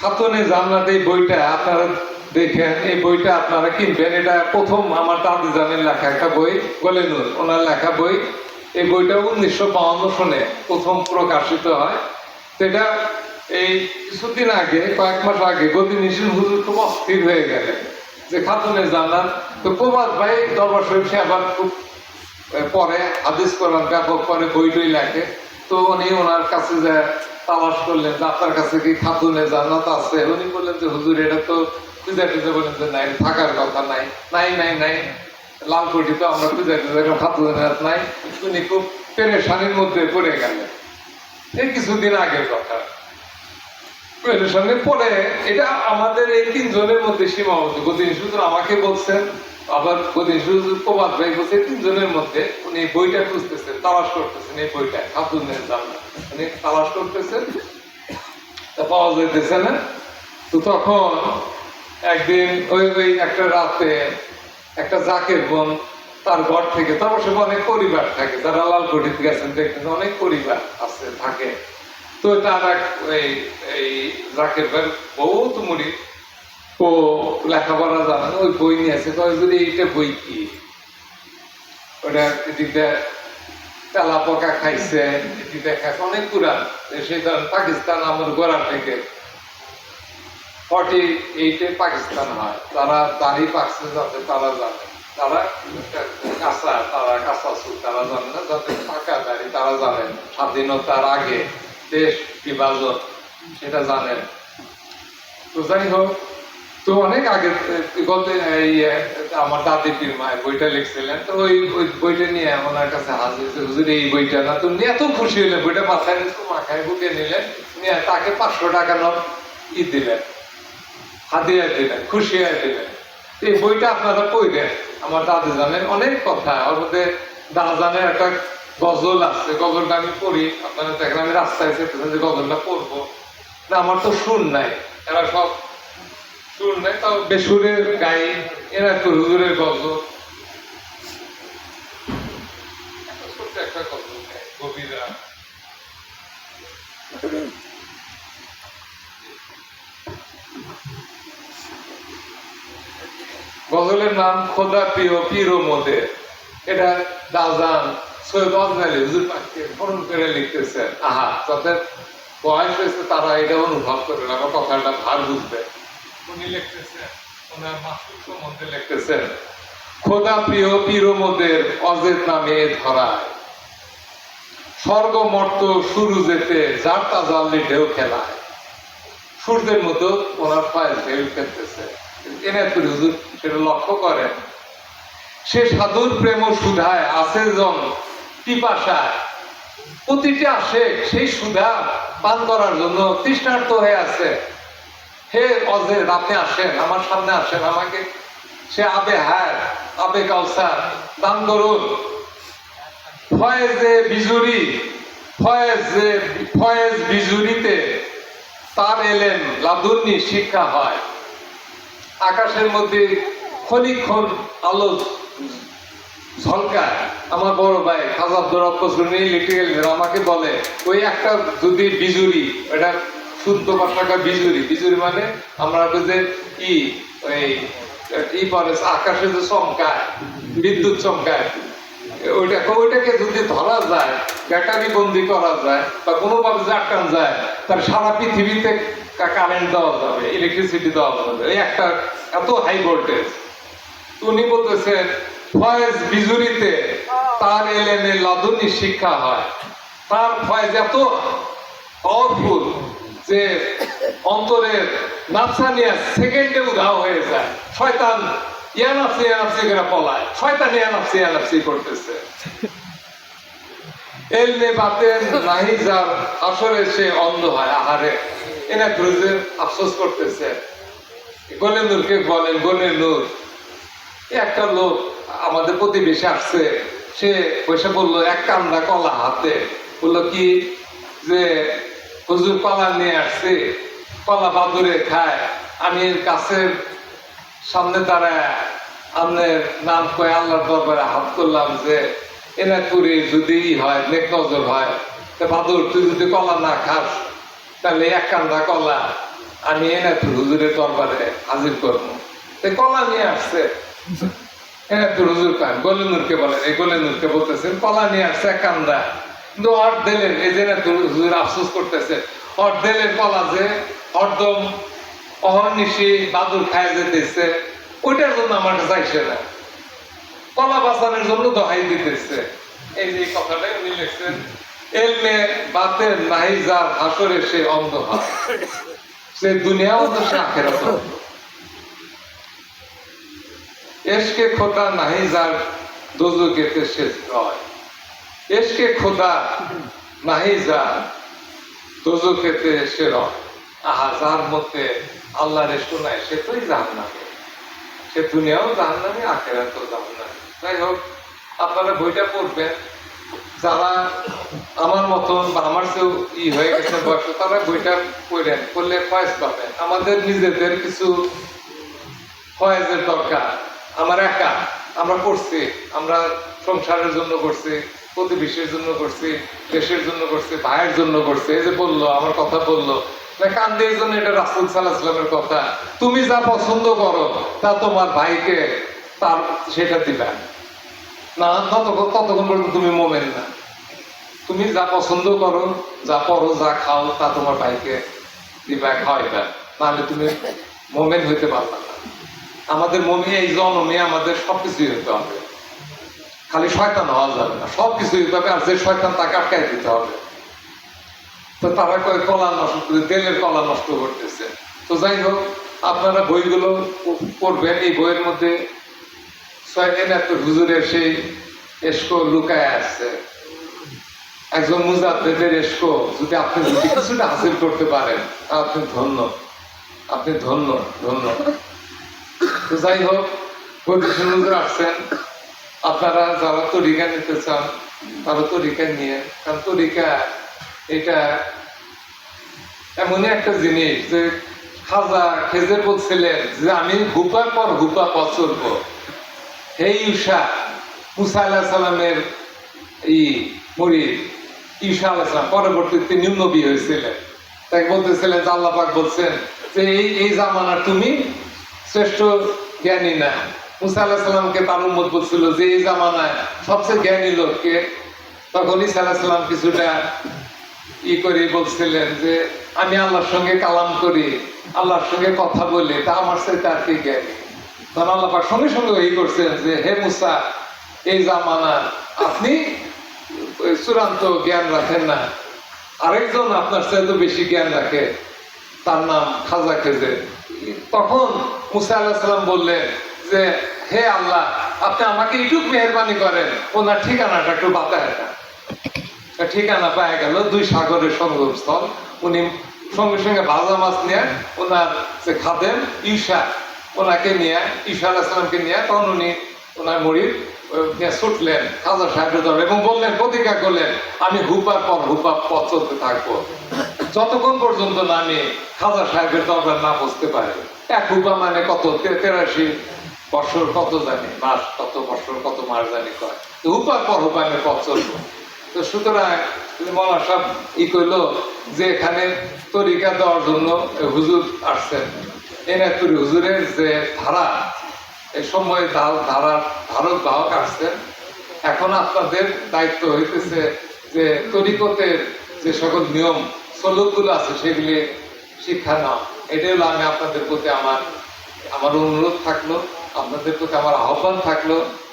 খাতনে জান্নাত এই বইটা আপনারা দেখেন, এই বইটা আপনারা কিনবেন। এটা প্রথম আমার দাদি জানের লেখা একটা বই গলেনুর ওনার লেখা বই। এই বইটা উনিশশো বাউন্ন সনে প্রথম প্রকাশিত হয়। এটা এই কিছুদিন আগে, কয়েক মাস আগে গদি নিশিন হুজুর খুব অস্থির হয়ে গেলেন যে খাতুনে জান্নাত। তো প্রবাদ ভাই, দরবার শরীফ সে আবার খুব পরে হাদিস কোরআন ব্যাপক পরে বই টই লেখে। তো উনি ওনার কাছে যে তালাশ করলেন যে আপনার কাছে কি খাতুনে জান্নাত আছে? উনি বললেন যে, হুজুর, এটা তো খুঁজে টুজে বলেন যে নাই, থাকার কথা নাই। নাই নাই নাই। লাল কোটি তো আমরা খুঁজে টুজে খাতুনে নাই। উনি খুব পেরেশানির মধ্যে পড়ে গেলেন। এই কিছুদিন আগের কথা। পেরেশানি পরে এটা আমাদের এই তিনজনের মধ্যে সীমাবদ্ধ। গদিন শুধু আমাকে বলছেন আবার গদিন শুধু প্রবাদ ভাই বলছে, তিনজনের মধ্যে উনি বইটা খুঁজতেছেন, তালাশ করতেছেন এই বইটা খাতুনের জানলা উনি তালাশ করতেছেন, তা পাওয়া যাইতেছে না। তো তখন একদিন ওই ওই একটা রাতে একটা জাকের বোন তার ঘর থেকে, তার অবশ্য অনেক পরিবার থাকে, যারা লালকুটিতে গেছেন দেখবেন অনেক পরিবার আছে, থাকে। তো তার এক এই এই জাকের বহুত মুড়ি ও লেখাপড়া জানে, ওই বই নিয়ে আছে কয় যদি এইটা বই কি? ওটা এদিকটা তেলা পোকা খাইছে এদিকটা খাইছে। অনেক পুরান। সেই ধরেন পাকিস্তান, আমার গোড়া থেকে। ফর্টি এইটে পাকিস্তান হয়। তারা দাড়ি পাকছে যাতে তারা জানে। তারা কাঁচা তারা কাঁচা সুর তারা জানে না, যাতে পাকা দাড়ি তারা জানেন স্বাধীনতার আগে দেশ বিভাজন, সেটা জানেন তো যাই হোক তো অনেক আগে আহ, গত এই আমার দাদি পীর মায়ের বইটা লিখছিলেন। তো ওই বইটা নিয়ে ওনার কাছে হাজির হুজুর এই বইটা না। তো উনি এত খুশি হলেন বইটা মাথায় নিয়ে মাথায় বুকে নিলেন নিয়ে তাকে পাঁচশো টাকা নোট ই দিলেন হাদিয়া দিলেন খুশি হয়ে দিলেন এই বইটা আপনারা পড়বেন। আমার দাদি জানেন অনেক কথা ওর মধ্যে দাদা জানের একটা গজল আছে গজলটা আমি পড়ি আপনারা দেখেন আমি রাস্তায় যে গজলটা পড়ব। না আমার তো শুন নাই এরা সব সুর নাই গাই এরা তো হুজুরের গায়, কবিরা। গজলের নাম খোদা প্রিয় পিরো মধ্যে এটা দাজান সৈয়দ হুজুর করে লিখতেছেন আহা তাদের বয়স হয়েছে তারা এটা অনুভব করে আমার কথাটা ভার বুঝবে। উনি লিখতেছেন, ওনার সম্বন্ধে লিখতেছেন, খোদা প্রিয় পিরোমদের অজেদ নামে ধরায়। স্বর্গ মর্ত শুরু যেতে যার তাজাল্লি ঢেউ সূর্যের মতো ওনার পায়ে ঢেউ খেলতেছে। হুজুর, সেটা লক্ষ্য করেন। সে সাধুর প্রেম সুধায়, আছে জন পিপাসায়। প্রতিটি আসে সেই সুধা পান করার জন্য তৃষ্ণার্ত হয়ে আছে। হে অজের আপনি আসেন, আমার সামনে আসেন, আমাকে সে আবে হ্যার, আবে কাউসার, দান করুন। ফয়েজে বিজুরি, ফয়েজে, ফয়েজ বিজুরিতে তার এলেন লাদুন্নি শিক্ষা হয়। আকাশের মধ্যে ক্ষণিক্ষণ আলো ঝলকায়। আমার বড় ভাই খাজা আব্দুর রব্বস গেলেন আমাকে বলে, ওই একটা যদি বিজুরি, এটা শুদ্ধ ভাষাটা বিজুরি। বিজুরি মানে আমরা যে ওই ই পরে আকাশে যে চমকায়, বিদ্যুৎ চমকায়। ওইটা ওইটাকে যদি ধরা যায়, ব্যাটারি বন্দি করা যায় বা কোনোভাবে যে আটকান যায় তার সারা পৃথিবীতে কারেন্ট দেওয়া যাবে ইলেকট্রিসিটি দেওয়া যাবে। এই একটা এত হাই ভোল্টেজ উনি বলতেছেন ফয়েজ বিজুরিতে তার এলেনে লাদুনি শিক্ষা হয়। তার ফয়েজ এত পাওয়ারফুল যে অন্তরের নাফসানিয়া সেকেন্ডে উধাও হয়ে যায়। শয়তান করে পলায়। শয়তান করতেছে। বাতেন নাহি যার আসরে সে অন্ধ হয় আহারে। এনা আফসোস করতেছে। নূরকে বলেন নূর একটা লোক আমাদের প্রতিবেশী আসছে। সে পয়সা বলল, এক কান্দা কলা হাতে। বলল, কি যে হুজুর কলা নিয়ে আসছে। কলা বাদুরে খায়। আমি এর কাছের সামনে দাঁড়ায় আপনার নাম কয়ে আল্লাহর দরবারে হাত করলাম যে এনা করে যদি হয় নেক নজর হয় তা বাদুর তুই যদি কলা না খাস তাহলে এক কান্দা কলা আমি এনে এনাথুর হুজুরের দরবারে হাজির করব। তো কলা নিয়ে আসছে। এনাথুর হুজুর কান গলিনুরকে বলেন এই গলিনুরকে বলতেছেন কলা নিয়ে আসছে এক কান্দা। আফসোস করতেছে যে হরদম অহর্নিশি বাদুর খায় যেতেছে, ওইটার জন্য আমার কাছে আইসে না। কলা বাঁচানোর জন্য দিতেছে। এই যে উনি লিখছেন, এলমে নাহি যার হাসরে সে অন্ধ হয় সে দুনিয়া অন্ধ সে আখেরাত এসকে খোদা নাহি যার দোজকেতে সে হয় এসকে খোদা নাহি যার দোজকেতে সে রয় আহা যার মধ্যে আল্লাহ এসো নাই সে তোই জাহান্নামে। সে দুনিয়াও জাহান্নামে, আখেরাতও জাহান্নামে। যাই হোক, আপনারা বইটা পড়বেন। যারা আমার মতন বা আমার চেয়েও ই হয়ে গেছে বয়স, তারা বইটা পড়েন, পড়লে ফয়েজ পাবেন। আমাদের নিজেদের কিছু ফয়েজের দরকার। আমার একা, আমরা করছি আমরা সংসারের জন্য করছি প্রতিবেশীর জন্য করছি, দেশের জন্য করছি, ভাইয়ের জন্য করছি, এই যে বলল, আমার কথা বলল। জন্য এটা রাসুল কথা। তুমি যা পছন্দ করো, তা তোমার ভাইকে তার সেটা না, ততক্ষণ ততক্ষণ পর্যন্ত তুমি মোমেন না। তুমি যা পছন্দ করো, যা পড়ো যা খাও, তা তোমার ভাইকে দিবা, খাওয়াইবা। নাহলে তুমি মোমেন হইতে পারবা না। আমাদের মমি এই জন্মে আমাদের সবকিছুই হতে হবে। খালি শয়তান হওয়া যাবে না। সবকিছু হতে হবে, আর যে শয়তান তাকে আটকাই দিতে হবে। তো তারা কয়, কলা নষ্ট করে, তেলের কলা নষ্ট করতেছে। তো যাই হোক, আপনারা বইগুলো পড়বেন, এই বইয়ের মধ্যে ছয় এনাত্তর হুজুরের সেই এসকো লুকায় আছে। একজন মুজাদ্দেদের এসকো, যদি আপনি যদি কিছুটা হাসিল করতে পারেন আপনি ধন্য। আপনি ধন্য ধন্য। তো যাই হোক পজিশন হুজুর আসছেন। আপনারা যারা তরিকা নিতে চান, তারা তরিকা নিয়ে, কারণ তরিকা এটা এমনই একটা জিনিস যে খাজা খেজে বলছিলেন যে আমি হুপার পর হুপা পথ হে ইউসা মুসা আল্লাহ সালামের ই মরিদ, ঈশা আল্লাহ সালাম পরবর্তীতে তিনি নবী হয়েছিলেন। তাই বলতেছিলেন আল্লাহ পাক বলছেন যে এই এই জামানার তুমি শ্রেষ্ঠ জ্ঞানী না। মুসা তার উম্মত বলছিল যে এই জামানায় সবচেয়ে জ্ঞানী লোককে তখন সাল্লাম কিছুটা ই করে বলছিলেন যে, আমি আল্লাহর সঙ্গে কালাম করি, আল্লাহর সঙ্গে কথা বলি, তা আমার সাথে আর কি জ্ঞানী? তখন আল্লাহ সঙ্গে সঙ্গে এই করছেন যে, হে মুসা, এই জামানা আপনি চূড়ান্ত জ্ঞান রাখেন না। আরেকজন আপনার চাইতে বেশি জ্ঞান রাখে, তার নাম খাজা খেজে। তখন মুসা আল্লাহ সাল্লাম বললেন যে, হে আল্লাহ, আপনি আমাকে একটু মেহরবানি করেন, ওনার ঠিকানাটা একটু বাতায় ঠিকানা পাওয়া গেল দুই সাগরের সঙ্গমস্থল। উনি সঙ্গে সঙ্গে ভাজা মাছ নিয়ে ওনার যে খাদেন ঈশা, ওনাকে নিয়ে, ঈশা আলাহিসামকে নিয়ে, তখন উনি ওনার মরির ছুটলেন, খাজা সাহেবের দরবারে এবং বললেন, প্রতিজ্ঞা করলেন, আমি হুপার পর হুপা পথ চলতে থাকব। যতক্ষণ পর্যন্ত না আমি খাজা সাহেবের দরবার না বুঝতে পারি, এক হুপা মানে কত? তেরাশি বছর কত জানি, মাস কত বছর কত, মাস জানি কয়। হুপার পর আমি পথ চলবো। তো সুতরাং মৌলা সাহেব ই করল যে এখানে তরিকা দেওয়ার জন্য হুজুর আসছেন। এনাকুরি হুজুরের যে ধারা এই সময় ধারার ধারক, বাহক আসছেন। এখন আপনাদের দায়িত্ব হইতেছে যে তরিকতের যে সকল নিয়ম সলুকগুলো আছে সেগুলি শিক্ষা নেওয়া এটাই হলো আমি আপনাদের প্রতি আমার আমার অনুরোধ থাকল। আপনাদের প্রতি আমার আহ্বান থাকল,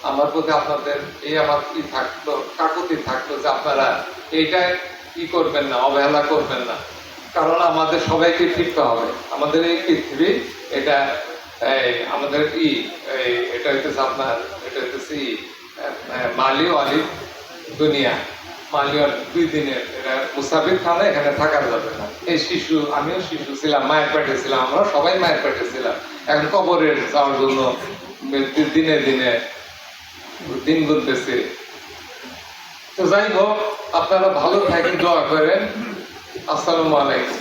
আমার প্রতি আপনাদের এই আমার ই থাকল, কাকুতি থাকল যে আপনারা এইটাই ই করবেন না, অবহেলা করবেন না। কারণ আমাদের সবাইকে ফিরতে হবে। আমাদের এই পৃথিবী, এটা আমাদের ই এটা হইতেছে আপনার, এটা হইতেছে মালি ও আলি দুনিয়া। মালি আর দুই দিনের মুসাফির খানা এখানে থাকা যাবে না। এই শিশু, আমিও শিশু ছিলাম, মায়ের পেটে ছিলাম, আমরা সবাই মায়ের পেটে ছিলাম। এখন কবরের যাওয়ার জন্য দিনে দিনে দিন গুনতেছে। তো যাই হোক, আপনারা ভালো থাকেন, দোয়া করেন। আসসালামু আলাইকুম।